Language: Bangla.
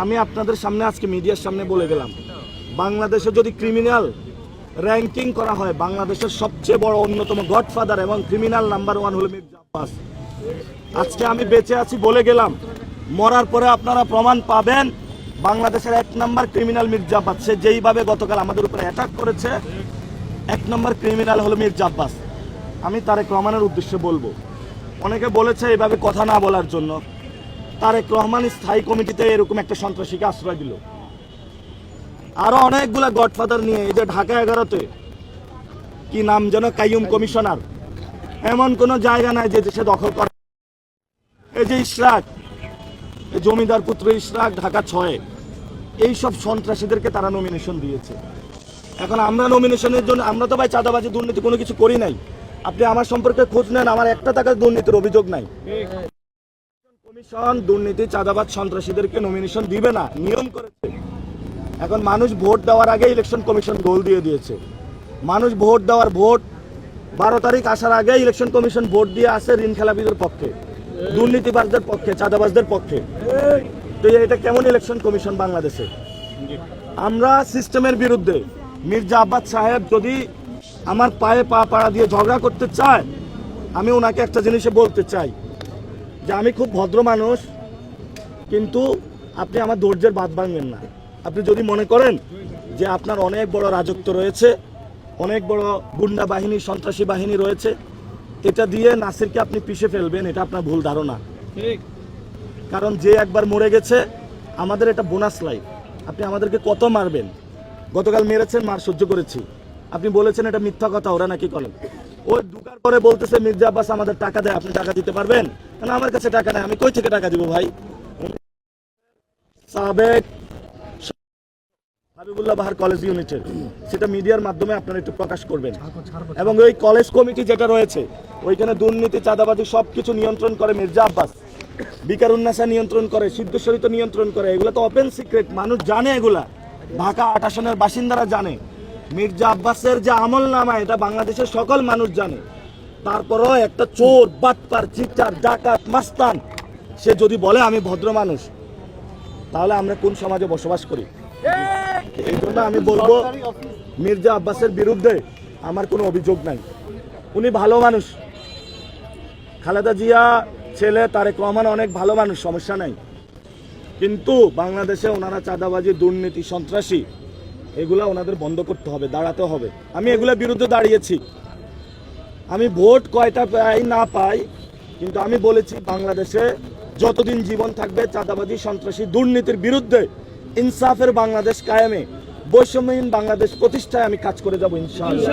আমি আপনাদের সামনে আজকে মিডিয়ার সামনে বলে গেলাম, বাংলাদেশে যদি ক্রিমিনাল র্যাঙ্কিং করা হয়, বাংলাদেশের সবচেয়ে বড় অন্যতম গডফাদার এবং ক্রিমিনাল নাম্বার ওয়ান হলো মির্জা আব্বাস। আজকে আমি বেঁচে আছি বলে গেলাম, মরার পরে আপনারা প্রমাণ পাবেন, বাংলাদেশের এক নম্বর ক্রিমিনাল মির্জা আব্বাস, সে যেইভাবে গতকাল আমাদের উপরে অ্যাটাক করেছে, এক নম্বর ক্রিমিনাল হলো মির্জা আব্বাস। আমি তারেক রহমানের উদ্দেশ্যে বলব, অনেকে বলেছে এইভাবে কথা না বলার জন্য। তারেক রহমান স্থায়ী কমিটিতে এরকম একটা সন্ত্রাসীকে আশ্রয় দিল। আরও অনেকগুলা গডফাদার নিয়ে, এই যে ঢাকা এগারোতে, কি নাম যেন, কাইয়ুম কমিশনার। এমন কোন জায়গা নাই যে দেশে দখল করে। এই যে ইশরাক জমিদার পুত্র ইশরাক, ঢাকা ছয়ে, এই সব সন্ত্রাসীদেরকে তারা নমিনেশন দিয়েছে। এখন আমরা নমিনেশনের জন্য, আমরা তো ভাই চাঁদাবাজি, দুর্নীতি কোনো কিছু করি নাই। আপনি আমার সম্পর্কে খোঁজ নেন, আমার একটা টাকার দুর্নীতির অভিযোগ নাই। কমিশন, দুর্নীতি চাঁদাবাদ সন্ত্রাসীদেরকে নমিনেশন দিবে না, নিয়ম করেছে। এখন মানুষ ভোট দেওয়ার আগে ইলেকশন কমিশন গোল দিয়ে দিয়েছে। মানুষ ভোট দেওয়ার ভোট বারো তারিখ আসার আগে ইলেকশন কমিশন ভোট দিয়ে আসে ঋণ খেলাপিদের পক্ষে, দুর্নীতিবাজদের পক্ষে, চাঁদাবাজদের পক্ষে। তো এটা কেমন ইলেকশন কমিশন বাংলাদেশে? আমরা সিস্টেমের বিরুদ্ধে, মির্জা আব্বাস সাহেব যদি আমার পায়ে পা পাড়া দিয়ে ঝগড়া করতে চায়, আমি ওনাকে একটা জিনিসে বলতে চাই। যে আমি খুব ভদ্র মানুষ কিন্তু আপনি আমার ধৈর্যের বাদ ভাঙবেন না। আপনি যদি মনে করেন যে আপনার অনেক বড় রাজত্ব রয়েছে অনেক বড় গুন্ডা বাহিনী সন্ত্রাসী বাহিনী রয়েছে এটা দিয়ে নাসিরকে আপনি পিষে ফেলবেন এটা আপনার ভুল ধারণা। কারণ যে একবার মরে গেছে আমাদের এটা বোনাস লাইফ। আপনি আমাদেরকে কত মারবেন? গতকাল মেরেছেন মার সহ্য করেছি। আপনি বলেছেন এটা মিথ্যা কথা ওরা নাকি করেন ওই ঢুকার পরে বলতেছে মির্জা আব্বাস আমাদের টাকা দেয় আপনি টাকা দিতে পারবেন? না আমার কাছে টাকা নেই? আমি কই থেকে টাকা দিব ভাই? সাবেক হাবিবুল্লাহ বাহার কলেজ ইউনিটের সেটা মিডিয়ার মাধ্যমে আপনারা একটু প্রকাশ করবেন। এবং ওই কলেজ কমিটি যেটা রয়েছে ওইখানে দুর্নীতি চাঁদাবাজি সব কিছু নিয়ন্ত্রণ করে মির্জা আব্বাস। বিকার উন্নাসা নিয়ন্ত্রণ করে সিদ্ধেশ্বরিত নিয়ন্ত্রণ করে এগুলো তো ওপেন সিক্রেট মানুষ জানে এগুলা। ঢাকা আট আসনের বাসিন্দারা জানে। মির্জা আব্বাসের যে আমল নামা এটা বাংলাদেশের সকল মানুষ জানে। তারপরও একটা চোর, বাটপার চিটার ডাকাত, মাস্তান। সে যদি বলে আমি ভদ্র মানুষ, তাহলে আমরা কোন সমাজে বসবাস করি? এই জন্য আমি বলব, মির্জা আব্বাসের বিরুদ্ধে আমার কোনো অভিযোগ নাই। উনি ভালো মানুষ। খালেদা জিয়া ছেলে তারেক রহমান অনেক ভালো মানুষ, সমস্যা নাই। কিন্তু বাংলাদেশে ওনারা চাঁদাবাজি, দুর্নীতি, সন্ত্রাসী, এগুলা ওনাদের বন্ধ করতে হবে, দাঁড়াতে হবে। আমি এগুলোর বিরুদ্ধে দাঁড়িয়েছি। আমি ভোট কয়টা পাই না পাই, কিন্তু আমি বলেছি বাংলাদেশে যতদিন জীবন থাকবে চাঁদাবাজি, সন্ত্রাসী দুর্নীতির বিরুদ্ধে ইনসাফের বাংলাদেশ কায়েমে, বৈষম্যহীন বাংলাদেশ প্রতিষ্ঠায় আমি কাজ করে যাব ইনশাআল্লাহ।